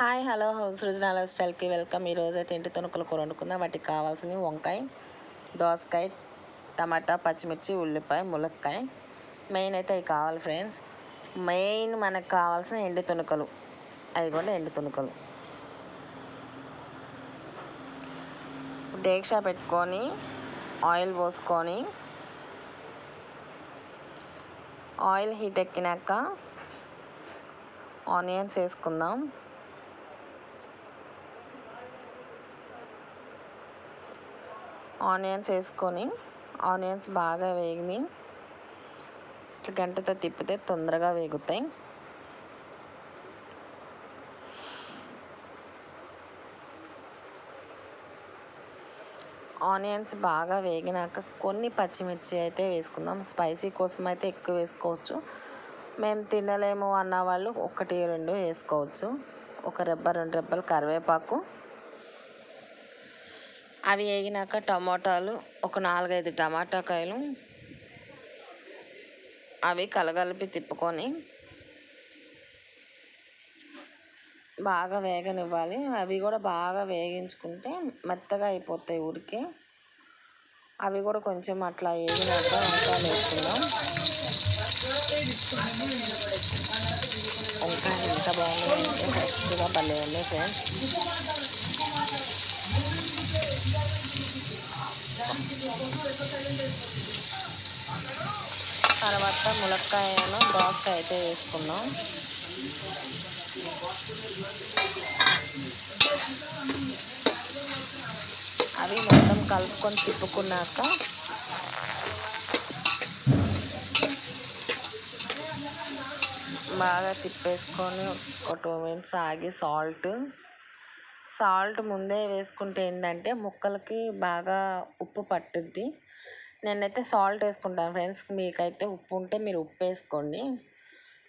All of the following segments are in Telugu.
హాయ్ హలో సృజన లైఫ్ స్టైల్కి వెల్కమ్. ఈరోజు అయితే ఇంటి తొనుకలు కూర వండుకుందాం. వాటికి కావాల్సినవి వంకాయ దోసకాయ టమాటా పచ్చిమిర్చి ఉల్లిపాయ ములక్కాయ. మెయిన్ అయితే అవి కావాలి ఫ్రెండ్స్. మెయిన్ మనకు కావాల్సిన ఎండు తుణుకలు అవి కూడా ఎండు తుణుకలు డేక్షా పెట్టుకొని ఆయిల్ పోసుకొని ఆయిల్ హీట్ ఎక్కినాక ఆనియన్స్ వేసుకుందాం. ఆనియన్స్ వేసుకొని ఆనియన్స్ బాగా వేగి ఇట్లా గంటతో తిప్పితే తొందరగా వేగుతాయి. ఆనియన్స్ బాగా వేగినాక కొన్ని పచ్చిమిర్చి అయితే వేసుకుందాం. స్పైసీ కోసం అయితే ఎక్కువ వేసుకోవచ్చు. మేము తినలేము అన్న వాళ్ళు ఒకటి రెండు వేసుకోవచ్చు. ఒక రెబ్బ రెండు రెబ్బలు కరివేపాకు. అవి వేగినాక టమాటాలు ఒక నాలుగైదు టమాటా కాయలు అవి కలగలిపి తిప్పుకొని బాగా వేగనివ్వాలి. అవి కూడా బాగా వేగించుకుంటే మెత్తగా అయిపోతాయి ఊరికే అవి కూడా కొంచెం అట్లా వేగినాక వంకాయలు వేసుకుందాం. వంకాయ ఎంత బాగుంది ఫ్రెష్గా భలే ఉంది ఫ్రెండ్స్. తర్వాత ములక్కాయను దోసకాయ అయితే వేసుకున్నాం అవి మొత్తం కలుపుకొని తిప్పుకున్నాక బాగా తిప్పేసుకొని ఒక టూ మినిట్స్ ఆగి సాల్ట్ సాల్ట్ ముందే వేసుకుంటే ఏంటంటే ముక్కలకి బాగా ఉప్పు పట్టుద్ది. నేనైతే సాల్ట్ వేసుకుంటాను ఫ్రెండ్స్. మీకైతే ఉప్పు ఉంటే మీరు ఉప్పు వేసుకోండి.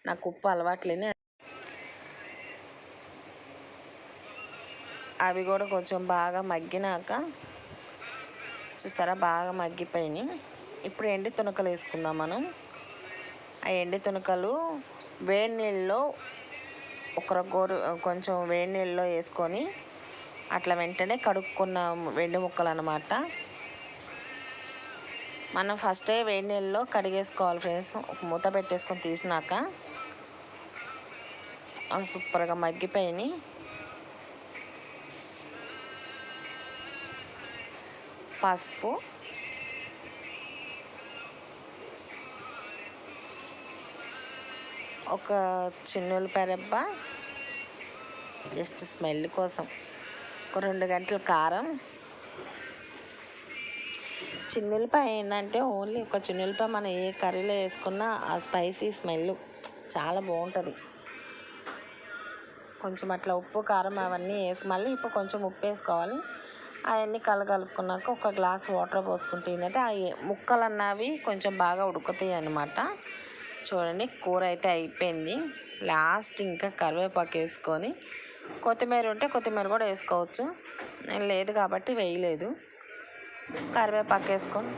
నాకు ఉప్పు అలవాట్లేదు. అవి కూడా కొంచెం బాగా మగ్గినాక చూసారా? బాగా మగ్గిపోయినాయి. ఇప్పుడు ఎండి తునకలు వేసుకుందాం మనం. ఆ ఎండి తునకలు వేడి నీళ్ళలో ఒక గోరు కొంచెం వేడి నీళ్ళలో వేసుకొని అట్లా వెంటనే కడుక్కున్న వెండి ముక్కలు అనమాట మనం ఫస్టే వేడి నీళ్ళలో కడిగేసుకోవాలి ఫ్రెండ్స్ ఒక మూత పెట్టేసుకొని తీసినాక సూపర్గా మగ్గిపోయినాయి. పసుపు ఒక చిన్నులపాయ రెబ్బ జస్ట్ స్మెల్ కోసం. ఒక రెండు గంటల కారం. చిన్నులపాయ ఏంటంటే ఓన్లీ ఒక చిన్నులపాయ మనం ఏ కర్రీలో వేసుకున్నా ఆ స్పైసీ స్మెల్ చాలా బాగుంటుంది. కొంచెం అట్లా ఉప్పు కారం అవన్నీ వేసి మళ్ళీ ఇప్పుడు కొంచెం ఉప్పు వేసుకోవాలి. అవన్నీ కలగలుపుకున్నాక ఒక గ్లాస్ వాటర్ పోసుకుంటే ఏంటంటే ఆ ముక్కలు అన్నవి కొంచెం బాగా ఉడుకుతాయి అన్నమాట. చూడండి కూర అయితే అయిపోయింది. లాస్ట్ ఇంకా కరివేపాకు వేసుకొని కొత్తిమీర ఉంటే కొత్తిమీర కూడా వేసుకోవచ్చు. నేను లేదు కాబట్టి వేయలేదు. కరివేపాకు వేసుకొని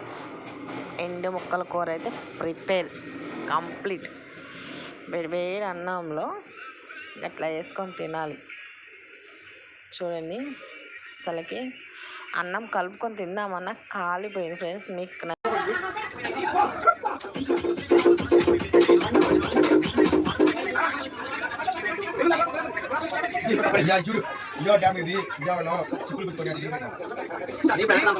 ఎండు ముక్కల కూర అయితే ప్రిపేర్ కంప్లీట్. వేడి వేడి అన్నంలో అట్లా వేసుకొని తినాలి. చూడండి అసలుకి అన్నం కలుపుకొని తిందామన్నా కాలిపోయింది ఫ్రెండ్స్ మీకు అయ్యా చూడు ఇయో డ్యామ్ ఇది విజయవాడలో చిక్కులు పెట్టుకొని అది పెడతాం